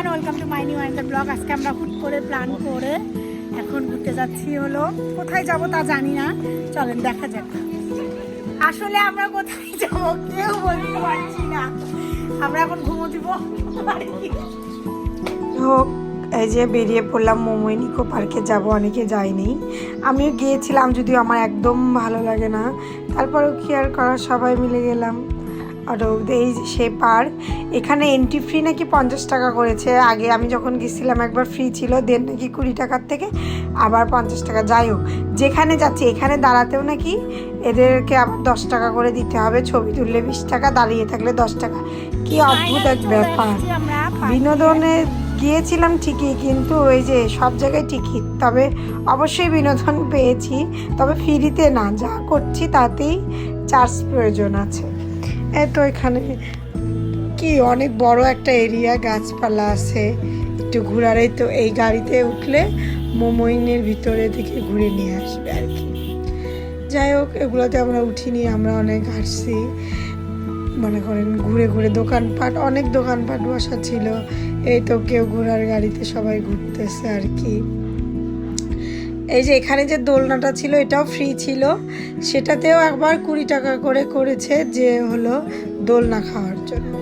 Everyone welcome to my new and blog আজকে আমরা হুট করে প্ল্যান করে এখন ঘুরতে যাচ্ছি হলো, কোথায় যাব তা জানি না। চলেন, দেখা যাক। আসলে আমরা কোথায় যাব কেউ বলতে পারছি না। আমরা এখন ঘুমো দিব। হোক, এই যে বেরিয়ে পড়লাম মোমোই নিকো পার্কে, যাব, অনেকে যায়নি। আমিও গিয়েছিলাম, যদিও আমার একদম ভালো লাগে না। তারপরেও কি আর করার, সবাই মিলে গেলাম। আর এই সে পার্ক এখানে এন্ট্রি ফ্রি নাকি পঞ্চাশ টাকা করেছে। আগে আমি যখন গেছিলাম একবার ফ্রি ছিল দেন নাকি কুড়ি টাকার থেকে আবার পঞ্চাশ টাকা। যাই হোক যেখানে যাচ্ছি এখানে দাঁড়াতেও নাকি এদেরকে আবার দশ টাকা করে দিতে হবে। ছবি তুললে বিশ টাকা দাঁড়িয়ে থাকলে দশ টাকা। কি অদ্ভুত এক ব্যাপার। বিনোদনে গিয়েছিলাম ঠিকই কিন্তু ওই যে সব জায়গায় টিকিট। তবে অবশ্যই বিনোদন পেয়েছি তবে ফ্রিতে না যা করছি তাতেই চার্জ প্রয়োজন আছে। এই তো এখানে কি, অনেক বড় একটা এরিয়া, গাছপালা আছে, একটু ঘোরার তো। এই গাড়িতে উঠলে মোমোইনের ভিতরে থেকে ঘুরে নিয়ে আসবে আর কি। যাই হোক, এগুলোতে আমরা উঠিনি, আমরা অনেক হাঁটছি। মনে করেন ঘুরে ঘুরে দোকানপাট, অনেক দোকানপাট বসা ছিল। এই তো কেউ ঘোড়ার গাড়িতে সবাই ঘুরতেছে আর কি। এই যে এখানে যে দোলনাটা ছিল এটাও ফ্রি ছিল। সেটাতেও একবার কুড়ি টাকা করে করেছে যে হলো দোলনা খাওয়ার জন্য।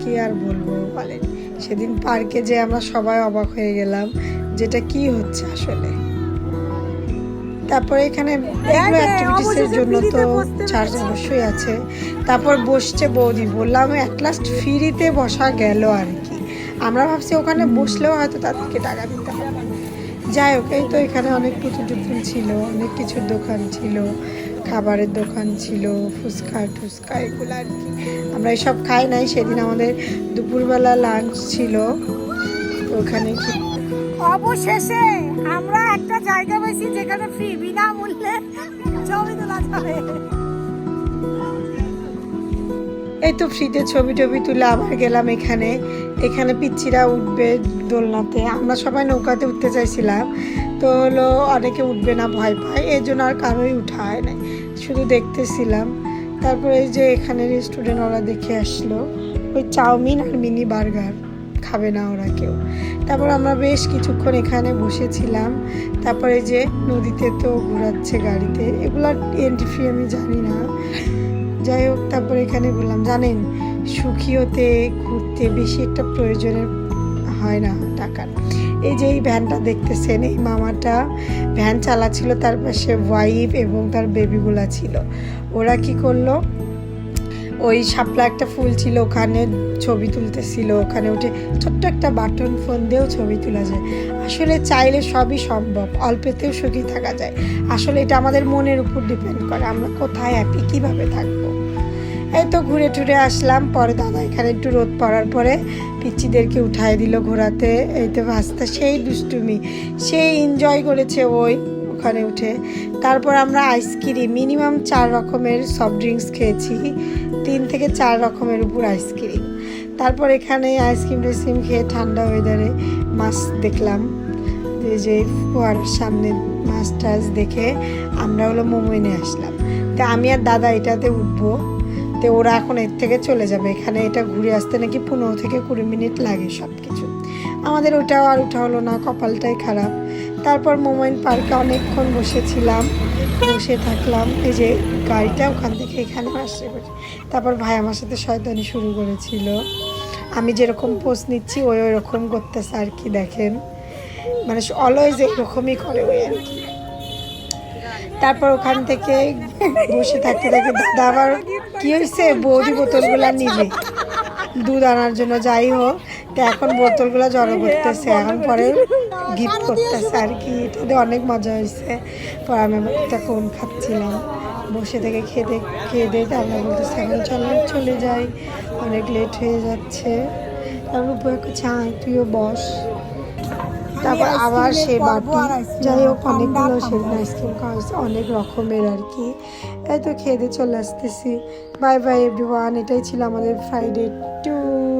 কি আর বলব বলেন। সেদিন পার্কে যে আমরা সবাই অবাক হয়ে গেলাম যেটা কি হচ্ছে আসলে। তারপরে এখানে এগুলো অ্যাক্টিভিটিসের জন্য তো চার্জ অবশ্যই আছে। তারপর বসছে বৌদি। বললাম অ্যাট লাস্ট ফ্রিতে বসা গেল আর কি। আমরা ভাবছি ওখানে বসলেও হয়তো তাদেরকে টাকা দিতে হবে। যাই হোক, এই তো এখানে অনেক পুতুল টুতুল ছিল, অনেক কিছুর দোকান ছিল, খাবারের দোকান ছিল, ফুচকা, টুচকা, এগুলো আর কি। আমরা এসব খাই নাই, সেদিন আমাদের দুপুরবেলা লাঞ্চ ছিল ওখানে অবশেষে আমরা একটা জায়গা পেয়েছি যেখানে ফ্রি বিনামূল্যে ছবি তোলা যাবে এই তো ফ্রিতে ছবি টবি তুলে আবার গেলাম এখানে। এখানে পিচ্ছিরা উঠবে দোলনাতে। আমরা সবাই নৌকাতে উঠতে চাইছিলাম। তো হলো অনেকে উঠবে না, ভয় পায়। এই জন্য আর কারোই উঠা হয় নাই। শুধু দেখতেছিলাম। তারপরে এই যে এখানে রেস্টুরেন্ট ওরা দেখে আসলো। ওই চাউমিন আর মিনি বার্গার। খাবে না ওরা কেউ। তারপর আমরা বেশ কিছুক্ষণ এখানে বসেছিলাম। তারপরে যে নদীতে তো ঘোরাচ্ছে গাড়িতে। এগুলোর এন্ট্রি ফি আমি জানি না। এখানে বললাম, জানেন, সুখী হতে, ঘুরতে বেশি একটা প্রয়োজনের হয় না টাকার। এই যে এই ভ্যানটা দেখতেছেন, এই মামাটা ভ্যান চালাচ্ছিল, তার পাশে ওয়াইফ এবং তার বেবিগুলা ছিল। ওরা কি করল? ওই শাপলা একটা ফুল ছিল, ওখানে ছবি তুলতেছিল, ওখানে উঠে ছোট্ট একটা বাটন ফোন দিয়েও ছবি তোলা যায়। আসলে চাইলে সবই সম্ভব, অল্পেতেও সুখী থাকা যায়। আসলে এটা আমাদের মনের উপর ডিপেন্ড করে, আমরা কোথায় হ্যাপি কীভাবে থাকব? এই তো ঘুরে টুরে আসলাম। পরে দাদা এখানে একটু রোদ পড়ার পরে পিচ্চিদেরকে উঠায় দিল ঘোরাতে এই তো ভাস্তা সেই দুষ্টুমি, সেই এনজয় করেছে ওই ওখানে উঠে। তারপর আমরা আইসক্রিম মিনিমাম চার রকমের সফট ড্রিঙ্কস খেয়েছি। তিন থেকে চার রকমের উপর আইসক্রিম তারপর এখানে আইসক্রিম টাইসক্রিম খেয়ে ঠান্ডা ওয়েদারে মাছ দেখলাম। যে ফোয়ারার সামনে মাছ টাছ দেখে আমরা হলো মোমো এনে আসলাম। তা আমি আর দাদা এটাতে উঠবো। তো ওরা এখন এর থেকে চলে যাবে। এখানে এটা ঘুরে আসতে নাকি পনেরো থেকে কুড়ি মিনিট লাগে সব কিছু আমাদের ওটাও আর ওঠা হলো না, কপালটাই খারাপ। তারপর মোমাইন পার্কে অনেকক্ষণ বসেছিলাম, বসে থাকলাম। এই যে গাড়িটা ওখান থেকে এখানে আসছে। তারপর ভাই আমার সাথে শয়তানি শুরু করেছিল। আমি যেরকম পোস্ট নিচ্ছি, ওই ওই রকম করতেছে আর কি দেখেন। মানে অলওয়েজ এরকমই করে ওই আর কি। তারপর ওখান থেকে বসে থাকতে থাকতে দাদা আবার কি হয়েছে? বৌদি বোতলগুলা নিবে। দুধ আনার জন্য যাই হোক, তো এখন বোতলগুলো জড়ো করতেছে। এখন পরে গিফট করতেছে আর কি। এটাতে অনেক মজা হয়েছে। পরে আমি একটা কোন খাচ্ছিলাম? বসে থেকে খেতে খেয়ে দিয়ে আমরা বলতেছি, এখন চলো, চলে যাই। অনেক লেট হয়ে যাচ্ছে। তারপর উপরে চাই তুইও বস। তারপর আবার সে বাটি। যাই হোক অনেকগুলো সেদিন আইসক্রিম খাওয়া হয়েছে অনেক রকমের আর কি। এই তো খেয়ে দিয়ে চলে আসতেছি। বাই বাই এভরি ওয়ান এটাই ছিল আমাদের ফ্রাইডে ট্যুর